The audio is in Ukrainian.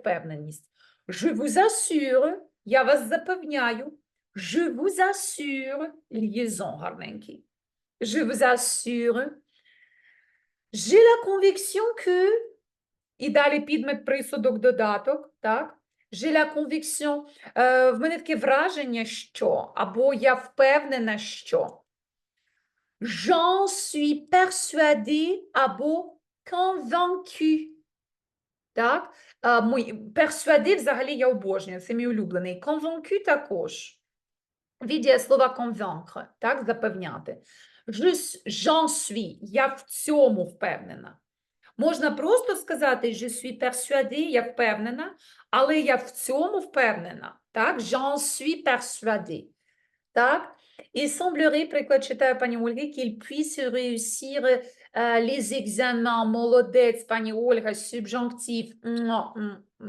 впевненість. Je vous assure, я вас запевняю. Je vous assure, liaison гарненький. Je vous assure. J'ai la conviction que, і далі підмет присудок додаток, так? J'ai la conviction, е, в мене таке враження, що, або я впевнена, що. J'en suis persuadée або convaincu. Так? Мой, взагалі я обожнюю, це мій улюблений. Convaincu також. Від дієслова convaincre, так, запевняти. J'en suis, я в цьому впевнена. Можна просто сказати je suis persuadé, я впевнена, але я в цьому впевнена. Так, j'en suis persuadé. Так? Il semblerait, приклад читає пані Ольги, qu'il puisse réussir euh, les examens. Молодець, пані Ольга, subjonctif. Муа, м.